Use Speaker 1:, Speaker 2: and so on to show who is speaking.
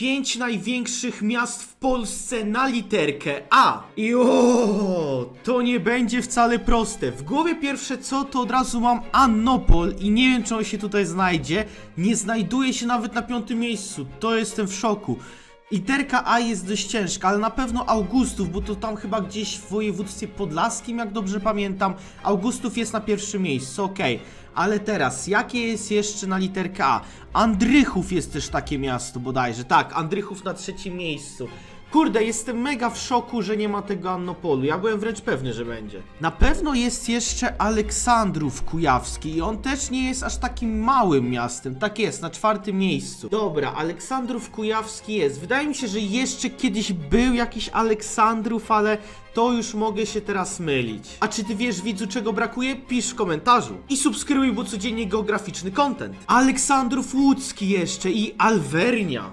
Speaker 1: Pięć największych miast w Polsce na literkę A. I o, to nie będzie wcale proste. W głowie pierwsze co, to od razu mam Annopol i nie wiem czy on się tutaj znajdzie. Nie znajduje się nawet na piątym miejscu. To jestem w szoku. Literka A jest dość ciężka, ale na pewno Augustów, bo to tam chyba gdzieś w województwie podlaskim, jak dobrze pamiętam. Augustów jest na pierwszym miejscu, okej. Ale teraz, jakie jest jeszcze na literkę A? Andrychów jest też takie miasto bodajże. Tak, Andrychów na trzecim miejscu. Kurde, jestem mega w szoku, że nie ma tego Annopolu. Ja byłem wręcz pewny, że będzie. Na pewno jest jeszcze Aleksandrów Kujawski i on też nie jest aż takim małym miastem. Tak jest, na czwartym miejscu. Dobra, Aleksandrów Kujawski jest. Wydaje mi się, że jeszcze kiedyś był jakiś Aleksandrów, ale to już mogę się teraz mylić. A czy ty wiesz, widzu, czego brakuje? Pisz w komentarzu. I subskrybuj, bo codziennie geograficzny content. Aleksandrów Łódzki jeszcze i Alwernia.